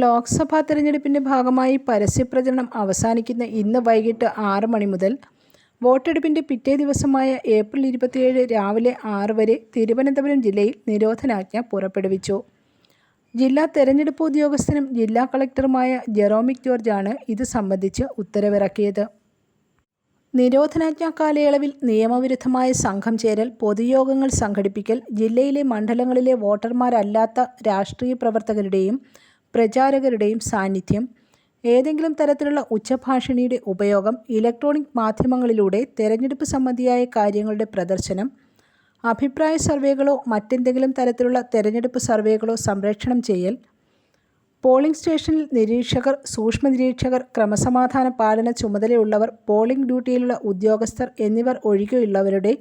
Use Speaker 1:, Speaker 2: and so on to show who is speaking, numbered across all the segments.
Speaker 1: ലോക്സഭാ തെരഞ്ഞെടുപ്പിന്റെ ഭാഗമായി പരസ്യപ്രചരണം അവസാനിക്കുന്ന ഇന്ന് വൈകിട്ട് ആറ് മണി മുതൽ വോട്ടെടുപ്പിന്റെ പിറ്റേ ദിവസമായ ഏപ്രിൽ ഇരുപത്തിയേഴ് രാവിലെ ആറ് വരെ തിരുവനന്തപുരം ജില്ലയിൽ നിരോധനാജ്ഞ പുറപ്പെടുവിച്ചു. ജില്ലാ തെരഞ്ഞെടുപ്പ് ഉദ്യോഗസ്ഥനും ജില്ലാ കളക്ടറുമായ ജെറോമിക് ജോർജാണ് ഇത് സംബന്ധിച്ച് ഉത്തരവിറക്കിയത്. നിരോധനാജ്ഞ കാലയളവിൽ നിയമവിരുദ്ധമായ സംഘം ചേരൽ, പൊതുയോഗങ്ങൾ സംഘടിപ്പിക്കൽ, ജില്ലയിലെ മണ്ഡലങ്ങളിലെ വോട്ടർമാരല്ലാത്ത രാഷ്ട്രീയ പ്രവർത്തകരുടെയും പ്രചാരകരുടെയും സാന്നിധ്യം, ഏതെങ്കിലും തരത്തിലുള്ള ഉച്ചഭാഷിണിയുടെ ഉപയോഗം, ഇലക്ട്രോണിക് മാധ്യമങ്ങളിലൂടെ തെരഞ്ഞെടുപ്പ് സംബന്ധിയായ കാര്യങ്ങളുടെ പ്രദർശനം, അഭിപ്രായ സർവേകളോ മറ്റെന്തെങ്കിലും തരത്തിലുള്ള തെരഞ്ഞെടുപ്പ് സർവേകളോ സംപ്രേഷണം ചെയ്യൽ, പോളിംഗ് സ്റ്റേഷനിൽ നിരീക്ഷകർ, സൂക്ഷ്മ നിരീക്ഷകർ ക്രമസമാധാന പാലന ചുമതലയുള്ളവർ, പോളിംഗ് ഡ്യൂട്ടിയിലുള്ള ഉദ്യോഗസ്ഥർ എന്നിവർ ഒഴികെയുള്ളവരുടെ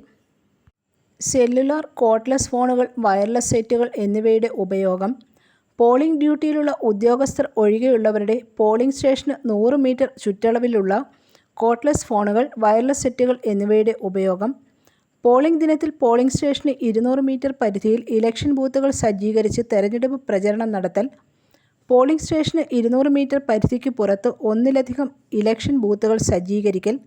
Speaker 1: സെല്ലുലാർ, കോഡ്ലെസ് ഫോണുകൾ, വയർലെസ് സെറ്റുകൾ എന്നിവയുടെ ഉപയോഗം, പോളിങ് ഡ്യൂട്ടിയിലുള്ള ഉദ്യോഗസ്ഥർ ഒഴികെയുള്ളവരുടെ പോളിംഗ് സ്റ്റേഷന് നൂറ് മീറ്റർ ചുറ്റളവിലുള്ള കോട്ട്ലെസ് ഫോണുകൾ, വയർലെസ് സെറ്റുകൾ എന്നിവയുടെ ഉപയോഗം, പോളിംഗ് ദിനത്തിൽ പോളിംഗ് സ്റ്റേഷന് ഇരുന്നൂറ് മീറ്റർ പരിധിയിൽ ഇലക്ഷൻ ബൂത്തുകൾ സജ്ജീകരിച്ച് തെരഞ്ഞെടുപ്പ് പ്രചരണം നടത്തൽ, പോളിംഗ് സ്റ്റേഷന് ഇരുന്നൂറ് മീറ്റർ പരിധിക്ക് പുറത്ത് ഒന്നിലധികം ഇലക്ഷൻ ബൂത്തുകൾ സജ്ജീകരിക്കൽ,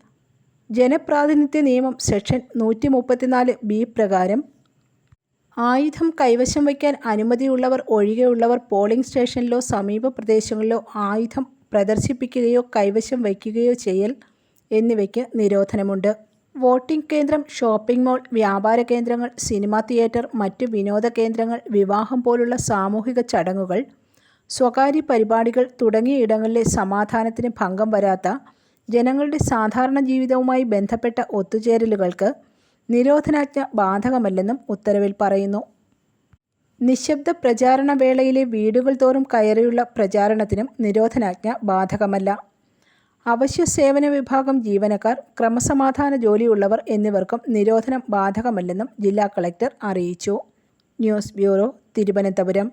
Speaker 1: ജനപ്രാതിനിധ്യ നിയമം സെക്ഷൻ നൂറ്റി മുപ്പത്തിനാല് ബി പ്രകാരം ആയുധം കൈവശം വയ്ക്കാൻ അനുമതിയുള്ളവർ ഒഴികെയുള്ളവർ പോളിംഗ് സ്റ്റേഷനിലോ സമീപ പ്രദേശങ്ങളിലോ ആയുധം പ്രദർശിപ്പിക്കുകയോ കൈവശം വയ്ക്കുകയോ ചെയ്യൽ എന്നിവയ്ക്ക് നിരോധനമുണ്ട്. വോട്ടിംഗ് കേന്ദ്രം, ഷോപ്പിംഗ് മാൾ, വ്യാപാര കേന്ദ്രങ്ങൾ, സിനിമാ തിയേറ്റർ, മറ്റ് വിനോദ കേന്ദ്രങ്ങൾ, വിവാഹം പോലുള്ള സാമൂഹിക ചടങ്ങുകൾ, സ്വകാര്യ പരിപാടികൾ തുടങ്ങിയ ഇടങ്ങളിലെ സമാധാനത്തിന് ഭംഗം വരാത്ത, ജനങ്ങളുടെ സാധാരണ ജീവിതവുമായി ബന്ധപ്പെട്ട ഒത്തുചേരലുകൾക്ക് നിരോധനാജ്ഞ ബാധകമല്ലെന്നും ഉത്തരവിൽ പറയുന്നു. നിശബ്ദ പ്രചാരണ വേളയിലെ വീടുകൾ തോറും കയറിയുള്ള പ്രചാരണത്തിനും നിരോധനാജ്ഞ ബാധകമല്ല. അവശ്യ സേവന വിഭാഗം ജീവനക്കാർ, ക്രമസമാധാന ജോലിയുള്ളവർ എന്നിവർക്കും നിരോധനം ബാധകമല്ലെന്നും ജില്ലാ കളക്ടർ അറിയിച്ചു.
Speaker 2: News bureau, Thiruvananthapuram